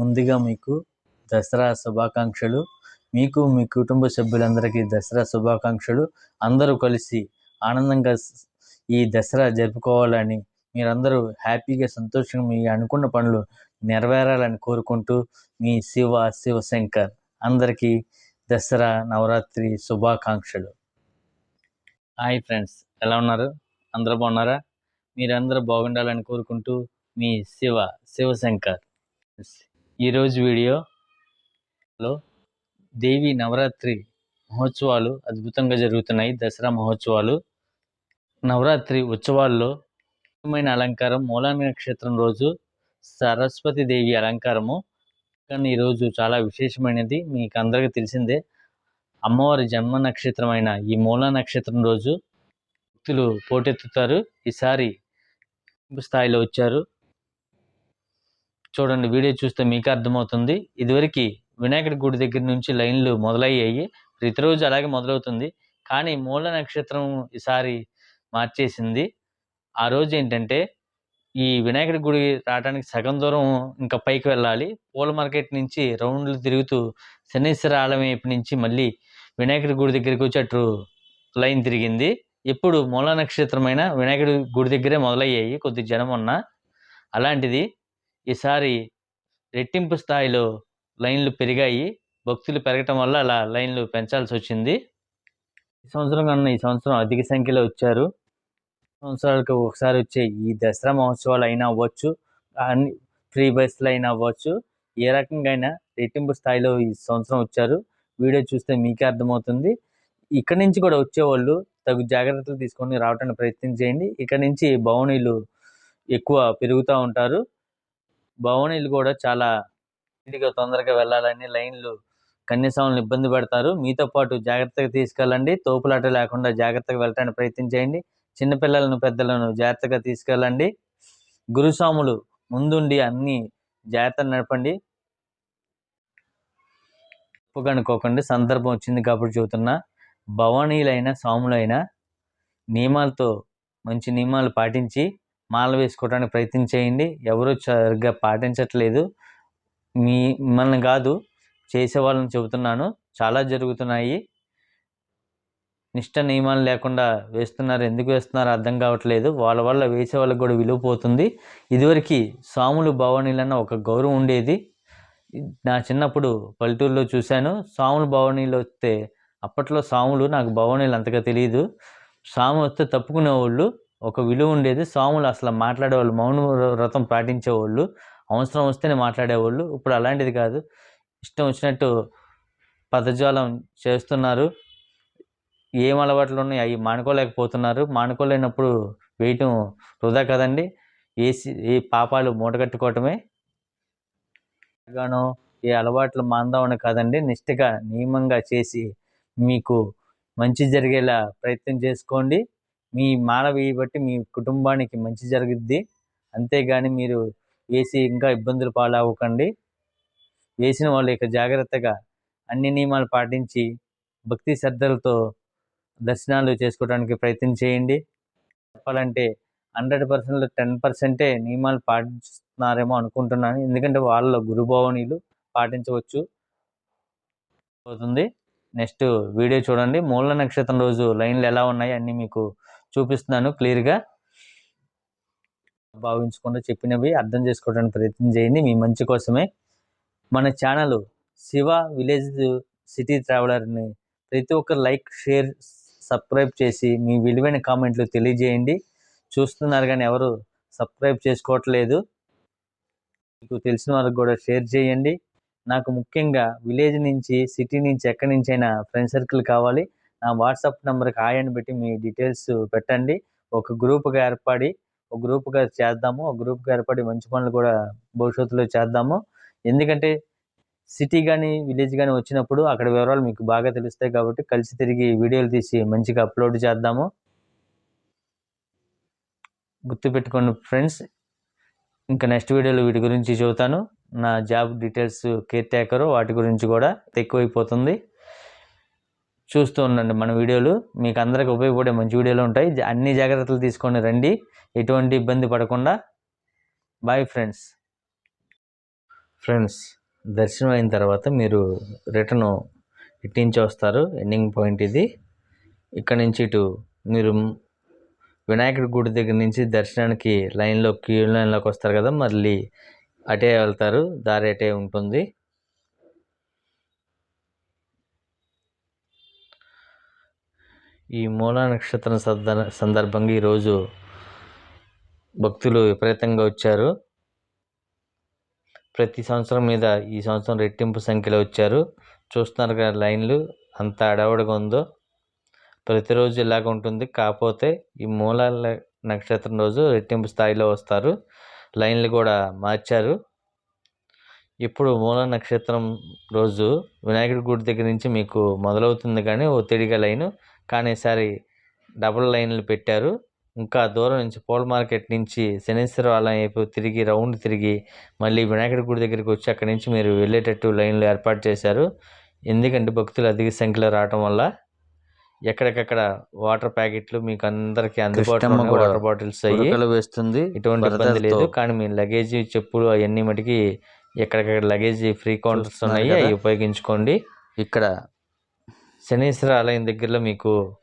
ముందుగా మీకు దసరా శుభాకాంక్షలు. మీకు మీ కుటుంబ సభ్యులందరికీ దసరా శుభాకాంక్షలు. అందరూ కలిసి ఆనందంగా ఈ దసరా జరుపుకోవాలని మీరందరూ హ్యాపీగా సంతోషంగా మీ అనుకున్న పనులు నెరవేరాలని కోరుకుంటూ మీ శివ శివశంకర్ అందరికీ దసరా నవరాత్రి శుభాకాంక్షలు. హాయ్ ఫ్రెండ్స్ ఎలా ఉన్నారు? అందరూ బాగున్నారా? మీరందరూ బాగుండాలని కోరుకుంటూ మీ శివ శివశంకర్. ఈరోజు వీడియోలో దేవి నవరాత్రి మహోత్సవాలు అద్భుతంగా జరుగుతున్నాయి. దసరా మహోత్సవాలు నవరాత్రి ఉత్సవాల్లో ముఖ్యమైన అలంకారం మూలా నక్షత్రం రోజు సరస్వతి దేవి అలంకారము. కానీ ఈరోజు చాలా విశేషమైనది మీకు అందరికీ తెలిసిందే. అమ్మవారి జన్మ నక్షత్రమైన ఈ మూలా నక్షత్రం రోజు భక్తులు పోటెత్తుతారు. ఈసారి స్థాయిలో వచ్చారు. చూడండి వీడియో చూస్తే మీకు అర్థమవుతుంది. ఇదివరకు వినాయకుడి గుడి దగ్గర నుంచి లైన్లు మొదలయ్యాయి. ప్రతిరోజు అలాగే మొదలవుతుంది. కానీ మూల నక్షత్రం ఈసారి మార్చేసింది. ఆ రోజు ఏంటంటే ఈ వినాయకుడి గుడి రావడానికి సగం దూరం ఇంకా పైకి వెళ్ళాలి. పూల మార్కెట్ నుంచి రౌండ్లు తిరుగుతూ శనీశ్వర ఆలయం వైపు నుంచి మళ్ళీ వినాయకుడి గుడి దగ్గరికి వచ్చేటట్టు లైన్ తిరిగింది. ఎప్పుడు మూల నక్షత్రమైన వినాయకుడి గుడి దగ్గరే మొదలయ్యాయి కొద్ది జనం ఉన్న అలాంటిది ఈసారి రెట్టింపు స్థాయిలో లైన్లు పెరిగాయి. భక్తులు పెరగటం వల్ల అలా లైన్లు పెంచాల్సి వచ్చింది ఈ సంవత్సరం కన్నా ఈ సంవత్సరం అధిక సంఖ్యలో వచ్చారు. సంవత్సరాలకు ఒకసారి వచ్చే ఈ దసరా మహోత్సవాలు అయినా అవ్వచ్చు. అన్ని ఫ్రీ బస్సులు అయినా అవ్వచ్చు. ఏ రకంగా అయినా రెట్టింపు స్థాయిలో ఈ సంవత్సరం వచ్చారు. వీడియో చూస్తే మీకే అర్థమవుతుంది. ఇక్కడ నుంచి కూడా వచ్చేవాళ్ళు తగు జాగ్రత్తలు తీసుకొని రావడానికి ప్రయత్నం చేయండి. ఇక్కడ నుంచి భవనీలు ఎక్కువ పెరుగుతూ ఉంటారు. భవనీలు కూడా చాలా ఇంటికి తొందరగా వెళ్ళాలని లైన్లు కన్యస్వాములను ఇబ్బంది పెడతారు. మీతో పాటు జాగ్రత్తగా తీసుకెళ్ళండి. తోపులాట లేకుండా జాగ్రత్తగా వెళ్ళడానికి ప్రయత్నం చేయండి. చిన్నపిల్లలను పెద్దలను జాగ్రత్తగా తీసుకెళ్ళండి. గురుస్వాములు ముందుండి అన్ని జాగ్రత్తలు నడపండి. ఒప్పుకనుకోకండి. సందర్భం వచ్చింది కాబట్టి చెబుతున్నా భవానీలైన స్వాములైన నియమాలతో మంచి నియమాలు పాటించి మాల వేసుకోవడానికి ప్రయత్నం చేయండి. ఎవరు సరిగ్గా పాటించట్లేదు. మీ మిమ్మల్ని కాదు చేసే వాళ్ళని చెబుతున్నాను. చాలా జరుగుతున్నాయి. నిష్ట నియమాలు లేకుండా వేస్తున్నారు. ఎందుకు వేస్తున్నారో అర్థం కావట్లేదు. వాళ్ళ వల్ల వేసే వాళ్ళకి కూడా విలువ పోతుంది. ఇదివరకు సాములు భవానీలన్న ఒక గౌరవం ఉండేది. నా చిన్నప్పుడు పల్లెటూరులో చూశాను. స్వాములు భవానీలు వస్తే అప్పట్లో స్వాములు నాకు భవానీలు అంతగా తెలియదు సాము వస్తే తప్పుకునేవాళ్ళు. ఒక విలువ ఉండేది. స్వాములు అసలు మాట్లాడేవాళ్ళు మౌన వ్రతం పాటించేవాళ్ళు. అవసరం వస్తేనే మాట్లాడేవాళ్ళు. ఇప్పుడు అలాంటిది కాదు. ఇష్టం వచ్చినట్టు పదజాలం చేస్తున్నారు. ఏం అలవాట్లు ఉన్నాయి? అవి మానుకోలేకపోతున్నారు. మానుకోలేనప్పుడు వేయటం వృధా కదండి. ఏ ఏ పాపాలు మూటగట్టుకోవటమే. గానో ఏ అలవాట్లు మాందామని కాదండి. నిష్ఠగా నియమంగా చేసి మీకు మంచి జరిగేలా ప్రయత్నం చేసుకోండి. మీ మాల బట్టి మీ కుటుంబానికి మంచి జరుగుద్ది. అంతేగాని మీరు వేసి ఇంకా ఇబ్బందులు పాలవ్వకండి. వేసిన వాళ్ళు ఇక జాగ్రత్తగా అన్ని నియమాలు పాటించి భక్తి శ్రద్ధలతో దర్శనాలు చేసుకోవడానికి ప్రయత్నం చేయండి. చెప్పాలంటే హండ్రెడ్ పర్సెంట్ టెన్ పర్సెంటే నియమాలు పాటిస్తున్నారేమో అనుకుంటున్నాను. ఎందుకంటే వాళ్ళ గురుభావనీలు పాటించవచ్చు. అవుతుంది. నెక్స్ట్ వీడియో చూడండి. మూల నక్షత్రం రోజు లైన్లు ఎలా ఉన్నాయి అన్నీ మీకు చూపిస్తున్నాను క్లియర్గా. భావించకుండా చెప్పినవి అర్థం చేసుకోవడానికి ప్రయత్నం చేయండి. మీ మంచి కోసమే. మన ఛానల్ శివ విలేజ్ సిటీ ట్రావెలర్ని ప్రతి ఒక్కరు లైక్ షేర్ సబ్స్క్రైబ్ చేసి మీ విలువైన కామెంట్లు తెలియజేయండి. చూస్తున్నారు కానీ ఎవరు సబ్స్క్రైబ్ చేసుకోవట్లేదు. మీకు తెలిసిన వారికి కూడా షేర్ చేయండి. నాకు ముఖ్యంగా విలేజ్ నుంచి సిటీ నుంచి ఎక్కడి నుంచి అయినా ఫ్రెండ్ సర్కిల్ కావాలి. నా వాట్సాప్ నెంబర్కి హాయ్ అని పెట్టి మీ డీటెయిల్స్ పెట్టండి. ఒక గ్రూప్గా ఏర్పడి ఒక గ్రూప్గా చేద్దాము. ఒక గ్రూప్గా ఏర్పడి మంచి పనులు కూడా భవిష్యత్తులో చేద్దాము. ఎందుకంటే సిటీ కానీ విలేజ్ కానీ వచ్చినప్పుడు అక్కడ వివరాలు మీకు బాగా తెలుస్తాయి కాబట్టి కలిసి తిరిగి వీడియోలు తీసి మంచిగా అప్లోడ్ చేద్దాము. గుర్తుపెట్టుకోండి ఫ్రెండ్స్ ఇంకా నెక్స్ట్ వీడియోలో వీటి గురించి చెబుతాను. నా జాబ్ డీటెయిల్స్ కేర్ టేకరు వాటి గురించి కూడా ఎక్కువైపోతుంది. చూస్తూ ఉండండి మన వీడియోలు. మీకు అందరికి ఉపయోగపడే మంచి వీడియోలు ఉంటాయి. జా- అన్ని జాగ్రత్తలు తీసుకొని రండి. ఎటువంటి ఇబ్బంది పడకుండా. బాయ్ ఫ్రెండ్స్ ఫ్రెండ్స్ దర్శనం అయిన తర్వాత మీరు రిటర్న్ ఇటు నుంచి వస్తారు. ఎండింగ్ పాయింట్ ఇది. ఇక్కడ నుంచి ఇటు మీరు వినాయకుడి గుడి దగ్గర నుంచి దర్శనానికి లైన్లో క్యూ లైన్లోకి వస్తారు కదా. మళ్ళీ అటే వెళ్తారు. దారి అటే ఉంటుంది. ఈ మూలా నక్షత్రం సందర్ సందర్భంగా ఈరోజు భక్తులు విపరీతంగా వచ్చారు. ప్రతి సంవత్సరం మీద ఈ సంవత్సరం రెట్టింపు సంఖ్యలో వచ్చారు. చూస్తున్నారు కదా లైన్లు అంత అడవడగా ఉందో. ప్రతిరోజు ఇలాగ ఉంటుంది. కాకపోతే ఈ మూలాల నక్షత్రం రోజు రెట్టింపు స్థాయిలో వస్తారు. లైన్లు కూడా మార్చారు. ఇప్పుడు మూల నక్షత్రం రోజు వినాయకుడి గుడి దగ్గర నుంచి మీకు మొదలవుతుంది కానీ ఒత్తిడిగా లైను కానీ ఈసారి డబుల్ లైన్లు పెట్టారు. ఇంకా దూరం నుంచి పూల మార్కెట్ నుంచి శనేశ్వర ఆలయం వైపు తిరిగి రౌండ్ తిరిగి మళ్ళీ వినాయకుడి గుడి దగ్గరికి వచ్చి అక్కడి నుంచి మీరు వెళ్ళేటట్టు లైన్లు ఏర్పాటు చేశారు. ఎందుకంటే భక్తులు అధిక సంఖ్యలో రావటం వల్ల ఎక్కడికక్కడ వాటర్ ప్యాకెట్లు మీకు అందరికి అందుబాటులో వాటర్ బాటిల్స్ అయ్యి వేస్తుంది ఎటువంటి ఇబ్బంది లేదు. కానీ మీ లగేజ్ చెప్పులు అవన్నీ మటుకి ఎక్కడికక్కడ లగేజ్ ఫ్రీ కౌంటర్స్ ఉన్నాయి. అవి ఉపయోగించుకోండి. ఇక్కడ శనీశ్వర ఆలయం దగ్గరలో మీకు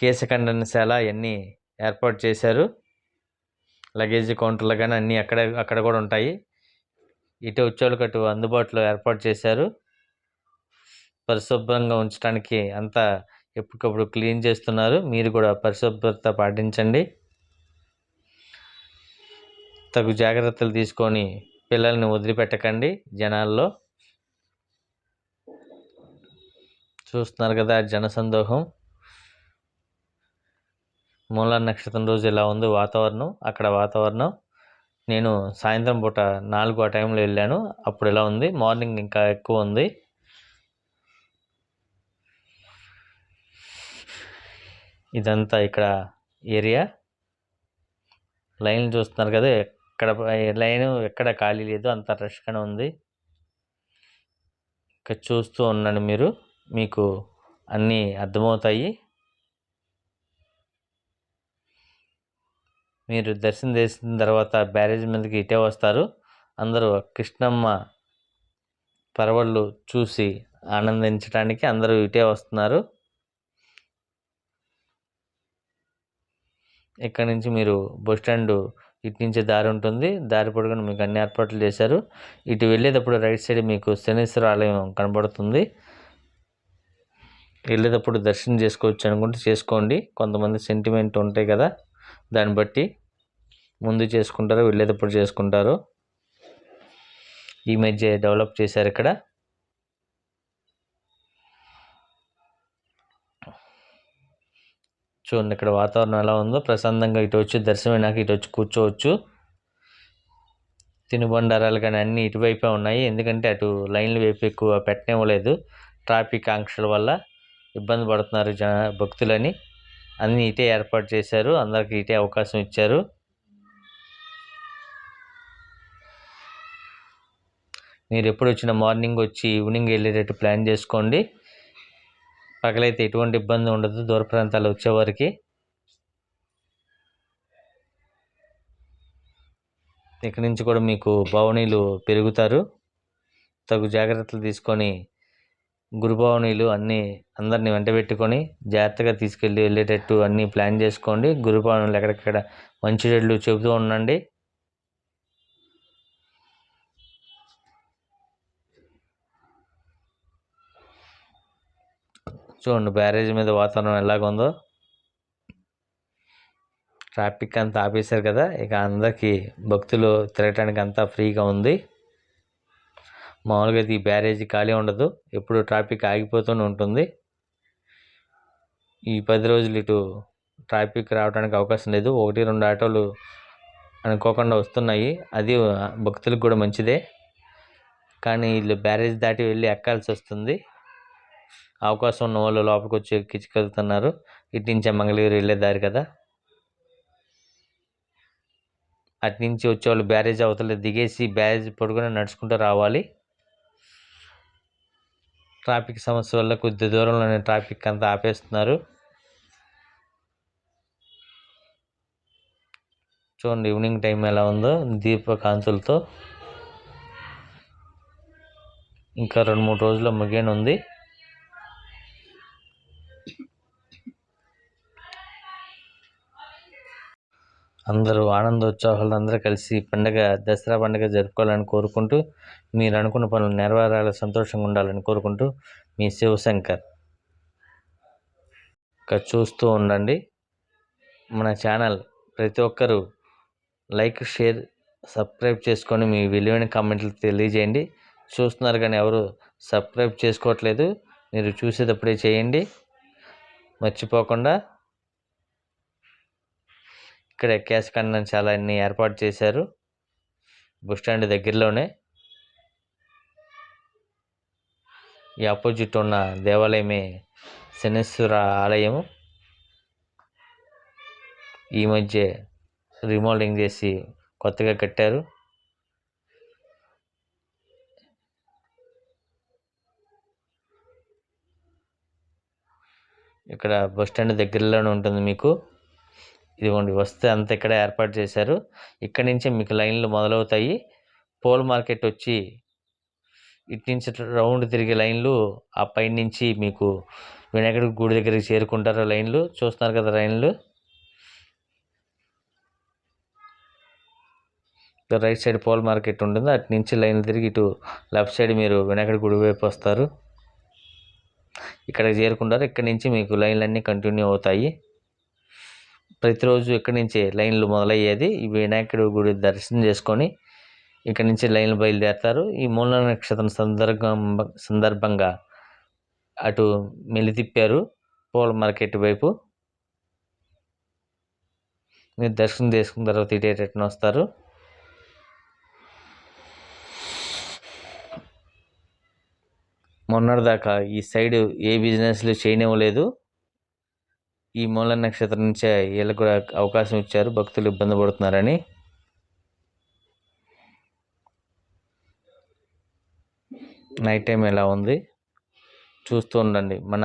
కేశఖండనశాల అవన్నీ ఏర్పాటు చేశారు. లగేజ్ కౌంటర్లు కానీ అన్నీ అక్కడ అక్కడ కూడా ఉంటాయి. ఇటు వచ్చేళ్ళకి అటు అందుబాటులో ఏర్పాటు చేశారు. పరిశుభ్రంగా ఉంచడానికి అంతా ఎప్పటికప్పుడు క్లీన్ చేస్తున్నారు. మీరు కూడా పరిశుభ్రత పాటించండి. తగు జాగ్రత్తలు తీసుకొని పిల్లల్ని వదిలిపెట్టకండి జనాల్లో. చూస్తున్నారు కదా జనసందోహం. మూలా నక్షత్రం రోజు ఇలా ఉంది వాతావరణం? అక్కడ వాతావరణం. నేను సాయంత్రం పూట నాలుగు ఆ టైంలో వెళ్ళాను. అప్పుడు ఎలా ఉంది? మార్నింగ్ ఇంకా ఎక్కువ ఉంది. ఇదంతా ఇక్కడ ఏరియా. లైన్ చూస్తున్నారు కదా ఎక్కడ లైన్ ఎక్కడ ఖాళీ లేదు అంత రష్గానే ఉంది. ఇక్కడ చూస్తూ ఉన్నాను మీరు. మీకు అన్నీ అర్థమవుతాయి. మీరు దర్శనం చేసిన తర్వాత బ్యారేజ్ మీదకి ఇటే వస్తారు. అందరూ కృష్ణమ్మ పరవళ్ళు చూసి ఆనందించడానికి అందరూ ఇటే వస్తున్నారు. ఇక్కడ నుంచి మీరు బస్ స్టాండ్ ఇటు నుంచి దారి ఉంటుంది. దారి పొడుగున మీకు అన్ని ఏర్పాట్లు చేశారు. ఇటు వెళ్ళేటప్పుడు రైట్ సైడ్ మీకు శనీశ్వర ఆలయం కనబడుతుంది. వెళ్ళేటప్పుడు దర్శనం చేసుకోవచ్చు అనుకుంటే చేసుకోండి. కొంతమంది సెంటిమెంట్ ఉంటాయి కదా దాన్ని బట్టి ముందు చేసుకుంటారు వెళ్ళేటప్పుడు చేసుకుంటారు. ఈ మధ్య డెవలప్ చేశారు ఇక్కడ. చూడండి ఇక్కడ వాతావరణం ఎలా ఉందో. ప్రశాంతంగా ఇటు వచ్చి దర్శనమైనాక ఇటు వచ్చి కూర్చోవచ్చు. తినుబండారాలు కానీ అన్నీ ఇటువైపే ఉన్నాయి. ఎందుకంటే అటు లైన్ల వైపు ఎక్కువ పెట్టనివ్వలేదు. ట్రాఫిక్ ఆంక్షల వల్ల ఇబ్బంది పడుతున్నారు జన భక్తులని. అన్నీ ఇటే ఏర్పాటు చేశారు. అందరికి ఇటే అవకాశం ఇచ్చారు. మీరు ఎప్పుడు వచ్చిన మార్నింగ్ వచ్చి ఈవినింగ్ వెళ్ళేటట్టు ప్లాన్ చేసుకోండి. పగలైతే ఎటువంటి ఇబ్బంది ఉండదు. దూర ప్రాంతాలు వచ్చేవారికి. ఇక్కడి నుంచి కూడా మీకు భవనీలు పెరుగుతారు. తగు జాగ్రత్తలు తీసుకొని గురుభావనీలు అన్నీ అందరినీ వెంట పెట్టుకొని జాగ్రత్తగా తీసుకెళ్ళి వెళ్ళేటట్టు అన్నీ ప్లాన్ చేసుకోండి. గురుపావనీలు ఎక్కడెక్కడ మంచి చెడులు చెబుతూ ఉండండి. చూడండి బ్యారేజ్ మీద వాతావరణం ఎలాగుందో ట్రాఫిక్ అంతా ఆపేశారు కదా ఇక అందరికీ భక్తులు తిరగటానికి అంతా ఫ్రీగా ఉంది. మామూలుగా ఈ బ్యారేజీ ఖాళీ ఉండదు. ఎప్పుడు ట్రాఫిక్ ఆగిపోతూనే ఉంటుంది. ఈ పది రోజులు ఇటు ట్రాఫిక్ రావడానికి అవకాశం లేదు. ఒకటి రెండు ఆటోలు అనుకోకుండా వస్తున్నాయి. అది భక్తులకు కూడా మంచిదే. కానీ వీళ్ళు బ్యారేజ్ దాటి వెళ్ళి ఎక్కాల్సి వస్తుంది. అవకాశం ఉన్న వాళ్ళు లోపలికి వచ్చి ఎక్కించుకెళ్తున్నారు. ఇటు నుంచి మంగళగిరి వెళ్ళే దారి కదా. అటు నుంచి వచ్చేవాళ్ళు బ్యారేజ్ అవతల దిగేసి బ్యారేజ్ పడుకుని నడుచుకుంటూ రావాలి. ట్రాఫిక్ సమస్య వల్ల కొద్ది దూరంలోనే ట్రాఫిక్ అంతా ఆపేస్తున్నారు. చూడండి ఈవినింగ్ టైం ఎలా ఉందో దీప కాంతులతో. ఇంకా రెండు మూడు రోజుల్లో ముగియనుంది. అందరూ ఆనందోత్సాహాలు అందరూ కలిసి పండగ దసరా పండగ జరుపుకోవాలని కోరుకుంటూ మీరు అనుకున్న పనులు నెరవేరాలి సంతోషంగా ఉండాలని కోరుకుంటూ మీ శివశంకర్. ఇంకా చూస్తూ ఉండండి. మన ఛానల్ ప్రతి ఒక్కరూ లైక్ షేర్ సబ్స్క్రైబ్ చేసుకొని మీ విలువైన కామెంట్లు తెలియజేయండి. చూస్తున్నారు కానీ ఎవరు సబ్స్క్రైబ్ చేసుకోవట్లేదు మీరు చూసేటప్పుడే చేయండి. మర్చిపోకుండా ఇక్కడ క్యాష్ కన్నా చాలా అన్ని ఏర్పాటు చేశారు. బస్ స్టాండ్ దగ్గరలోనే. ఈ ఆపోజిట్ ఉన్న దేవాలయమే శనేశ్వర ఆలయము. ఈ మధ్య రిమోడలింగ్ చేసి కొత్తగా కట్టారు. ఇక్కడ బస్ స్టాండ్ దగ్గరలోనే ఉంటుంది మీకు. ఇదిగోండి వస్తే అంత ఇక్కడ ఏర్పాటు చేశారు. ఇక్కడ నుంచే మీకు లైన్లు మొదలవుతాయి. పోల్ మార్కెట్ వచ్చి ఇటు నుంచి రౌండ్ తిరిగే లైన్లు ఆ పై నుంచి మీకు వినాయకుడి గుడి దగ్గరికి చేరుకుంటారు లైన్లు. చూస్తున్నారు కదా లైన్లు. రైట్ సైడ్ పోల్ మార్కెట్ ఉంటుంది. అటు నుంచి లైన్ తిరిగి ఇటు లెఫ్ట్ సైడ్ మీరు వినాయకుడి గుడి వైపు వస్తారు. ఇక్కడికి చేరుకుంటారు. ఇక్కడ నుంచి మీకు లైన్లు అన్నీ కంటిన్యూ అవుతాయి. ప్రతిరోజు ఇక్కడి నుంచే లైన్లు మొదలయ్యేది ఈ వినాయకుడి గుడి దర్శనం చేసుకొని ఇక్కడి నుంచి లైన్లు బయలుదేరతారు. ఈ మూల నక్షత్రం సందర్భం సందర్భంగా అటు మెలితిప్పారు పూల మార్కెట్ వైపు. మీరు దర్శనం చేసుకున్న తర్వాత ఇటే వస్తారు. మొన్నటిదాకా ఈ సైడ్ ఏ బిజినెస్లు చేయనివ్వలేదు. ఈ మూల నక్షత్రం నుంచే వీళ్ళకి కూడా అవకాశం ఇచ్చారు. భక్తులు ఇబ్బంది పడుతున్నారని. నైట్ టైం ఎలా ఉంది? చూస్తూ ఉండండి. మన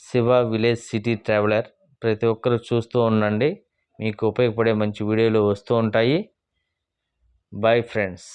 శివ విలేజ్ సిటీ ట్రావెలర్ ప్రతి ఒక్కరు చూస్తూ ఉండండి. మీకు ఉపయోగపడే మంచి వీడియోలు వస్తూ ఉంటాయి. Bye friends